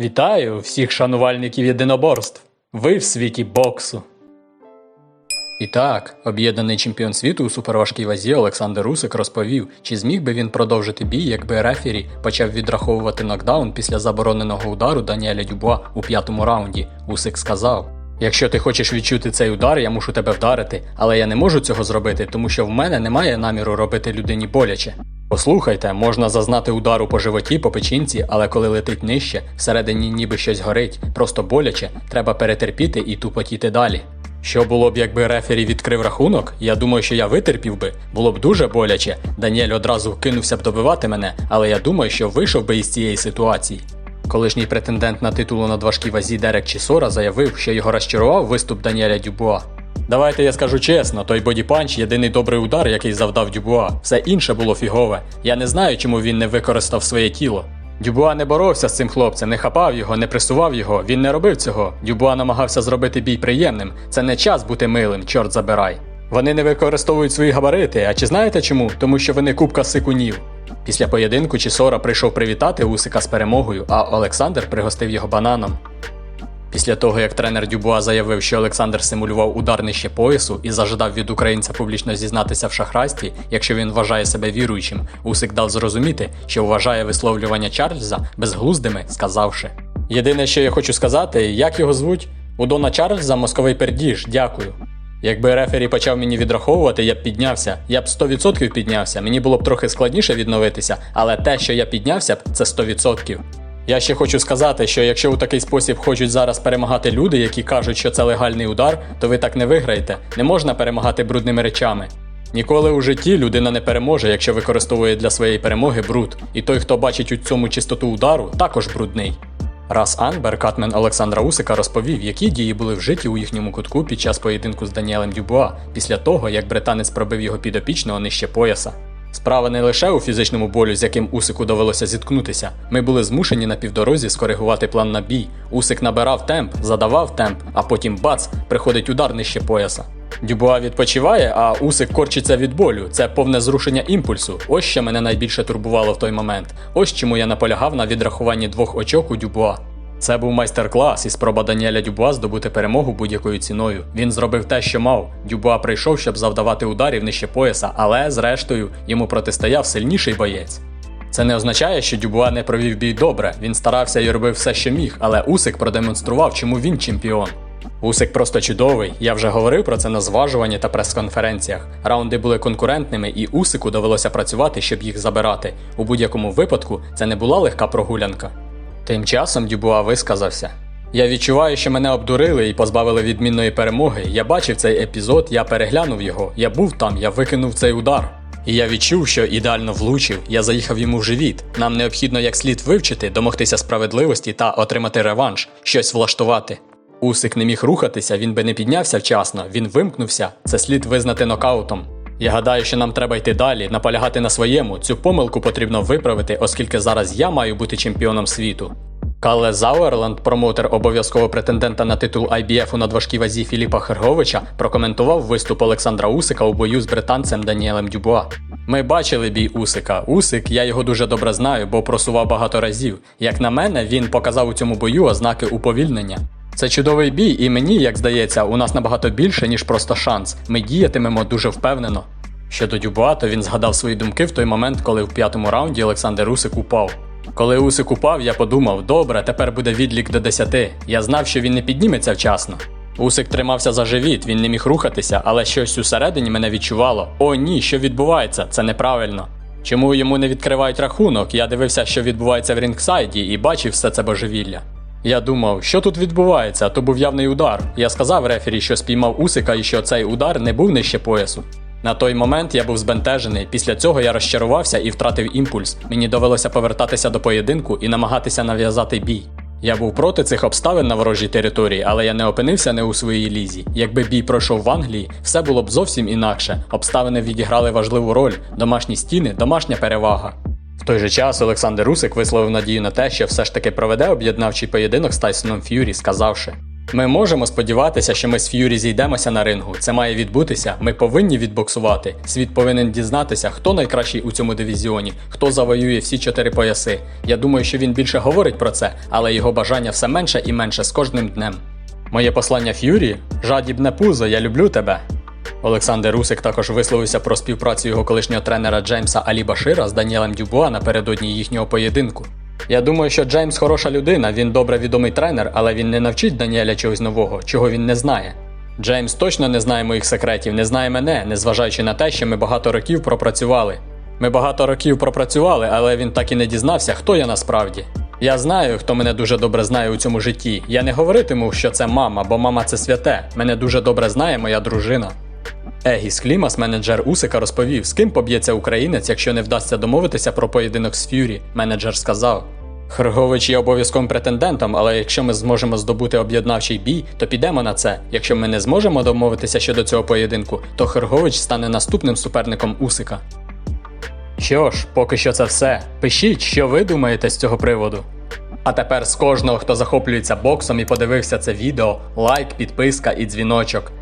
Вітаю всіх шанувальників єдиноборств. Ви в світі боксу. І так, об'єднаний чемпіон світу у суперважкій вазі Олександр Усик розповів, чи зміг би він продовжити бій, якби рефері почав відраховувати нокдаун після забороненого удару Даніеля Дюбуа у п'ятому раунді. Усик сказав: Якщо ти хочеш відчути цей удар, я мушу тебе вдарити, але я не можу цього зробити, тому що в мене немає наміру робити людині боляче. Послухайте, можна зазнати удару по животі, по печінці, але коли летить нижче, всередині ніби щось горить, просто боляче, треба перетерпіти і тупотіти далі. Що було б, якби рефері відкрив рахунок? Я думаю, що я витерпів би. Було б дуже боляче. Даніель одразу кинувся б добивати мене, але я думаю, що вийшов би із цієї ситуації. Колишній претендент на титул у надважкій вазі Дерек Чісора заявив, що його розчарував виступ Даніеля Дюбуа. Давайте я скажу чесно, той бодіпанч єдиний добрий удар, який завдав Дюбуа. Все інше було фігове. Я не знаю, чому він не використав своє тіло. Дюбуа не боровся з цим хлопцем, не хапав його, не пресував його. Він не робив цього. Дюбуа намагався зробити бій приємним. Це не час бути милим, чорт забирай. Вони не використовують свої габарити. А чи знаєте чому? Тому що вони купка сикунів. Після поєдинку Чісора прийшов привітати Усика з перемогою, а Олександр пригостив його бананом. Після того, як тренер Дюбуа заявив, що Олександр симулював удар нижче поясу і зажадав від українця публічно зізнатися в шахрайстві, якщо він вважає себе віруючим, Усик дав зрозуміти, що вважає висловлювання Чарльза безглуздими, сказавши: Єдине, що я хочу сказати, як його звуть? У Дона Чарльза мозковий пердіж, дякую. Якби рефері почав мені відраховувати, я б піднявся. Я б 100% піднявся. Мені було б трохи складніше відновитися, але те, що я піднявся б, це 100%. Я ще хочу сказати, що якщо у такий спосіб хочуть зараз перемагати люди, які кажуть, що це легальний удар, то ви так не виграєте. Не можна перемагати брудними речами. Ніколи у житті людина не переможе, якщо використовує для своєї перемоги бруд, і той, хто бачить у цьому чистоту удару, також брудний. Раз Анбер, катмен Олександра Усика, розповів, які дії були вжиті у їхньому кутку під час поєдинку з Даніелем Дюбуа, після того, як британець пробив його підопічного нижче пояса. Справа не лише у фізичному болю, з яким Усику довелося зіткнутися. Ми були змушені на півдорозі скоригувати план на бій. Усик набирав темп, задавав темп, а потім бац, приходить удар нижче пояса. Дюбуа відпочиває, а Усик корчиться від болю. Це повне зрушення імпульсу. Ось що мене найбільше турбувало в той момент. Ось чому я наполягав на відрахуванні двох очок у Дюбуа. Це був майстер-клас і спроба Даніеля Дюбуа здобути перемогу будь-якою ціною. Він зробив те, що мав. Дюбуа прийшов, щоб завдавати ударів нижче пояса, але, зрештою, йому протистояв сильніший боєць. Це не означає, що Дюбуа не провів бій добре. Він старався і робив все, що міг, але Усик продемонстрував, чому він чемпіон. Усик просто чудовий. Я вже говорив про це на зважуванні та прес-конференціях. Раунди були конкурентними, і Усику довелося працювати, щоб їх забирати. У будь-якому випадку це не була легка прогулянка. Тим часом Дюбуа висказався. Я відчуваю, що мене обдурили і позбавили відмінної перемоги. Я бачив цей епізод, я переглянув його. Я був там, я викинув цей удар. І я відчув, що ідеально влучив, я заїхав йому в живіт. Нам необхідно як слід вивчити, домогтися справедливості та отримати реванш, щось влаштувати. Усик не міг рухатися, він би не піднявся вчасно, він вимкнувся. Це слід визнати нокаутом. Я гадаю, що нам треба йти далі, наполягати на своєму. Цю помилку потрібно виправити, оскільки зараз я маю бути чемпіоном світу. Калле Зауерланд, промоутер обов'язкового претендента на титул IBF у надважкій вазі Філіпа Херговича, прокоментував виступ Олександра Усика у бою з британцем Даніелем Дюбуа. Ми бачили бій Усика. Усик, я його дуже добре знаю, бо просував багато разів. Як на мене, він показав у цьому бою ознаки уповільнення. Це чудовий бій, і мені, як здається, у нас набагато більше, ніж просто шанс. Ми діятимемо дуже впевнено. Щодо Дюбуа, то він згадав свої думки в той момент, коли в п'ятому раунді Олександр Усик упав. Коли Усик упав, я подумав: добре, тепер буде відлік до 10. Я знав, що він не підніметься вчасно. Усик тримався за живіт, він не міг рухатися, але щось усередині мене відчувало: о ні, що відбувається, це неправильно. Чому йому не відкривають рахунок? Я дивився, що відбувається в рінгсайді, і бачив все це божевілля. Я думав, що тут відбувається, то був явний удар. Я сказав рефері, що спіймав Усика і що цей удар не був нижче поясу. На той момент я був збентежений. Після цього я розчарувався і втратив імпульс. Мені довелося повертатися до поєдинку і намагатися нав'язати бій. Я був проти цих обставин на ворожій території, але я не опинився не у своїй лізі. Якби бій пройшов в Англії, все було б зовсім інакше. Обставини відіграли важливу роль: домашні стіни, домашня перевага. Той же час Олександр Русик висловив надію на те, що все ж таки проведе об'єднавчий поєдинок з Тайсоном Ф'юрі, сказавши: Ми можемо сподіватися, що ми з Ф'юрі зійдемося на рингу. Це має відбутися. Ми повинні відбоксувати. Світ повинен дізнатися, хто найкращий у цьому дивізіоні, хто завоює всі чотири пояси. Я думаю, що він більше говорить про це, але його бажання все менше і менше з кожним днем. Моє послання Ф'юрі жадібне пузо, я люблю тебе. Олександр Русик також висловився про співпрацю його колишнього тренера Джеймса Алі Башира з Даніелем Дюбуа напередодні їхнього поєдинку. Я думаю, що Джеймс хороша людина, він добре відомий тренер, але він не навчить Даніеля чогось нового, чого він не знає. Джеймс точно не знає моїх секретів, не знає мене, незважаючи на те, що ми багато років пропрацювали. Ми багато років пропрацювали, але він так і не дізнався, хто я насправді. Я знаю, хто мене дуже добре знає у цьому житті. Я не говоритиму, що це мама, бо мама це святе. Мене дуже добре знає моя дружина. Егіс Клімас, менеджер Усика, розповів, з ким поб'ється українець, якщо не вдасться домовитися про поєдинок з Ф'юрі. Менеджер сказав. Хргович є обов'язковим претендентом, але якщо ми зможемо здобути об'єднавчий бій, то підемо на це. Якщо ми не зможемо домовитися щодо цього поєдинку, то Хргович стане наступним суперником Усика. Що ж, поки що це все. Пишіть, що ви думаєте з цього приводу. А тепер з кожного, хто захоплюється боксом і подивився це відео, лайк, підписка і дзвіночок.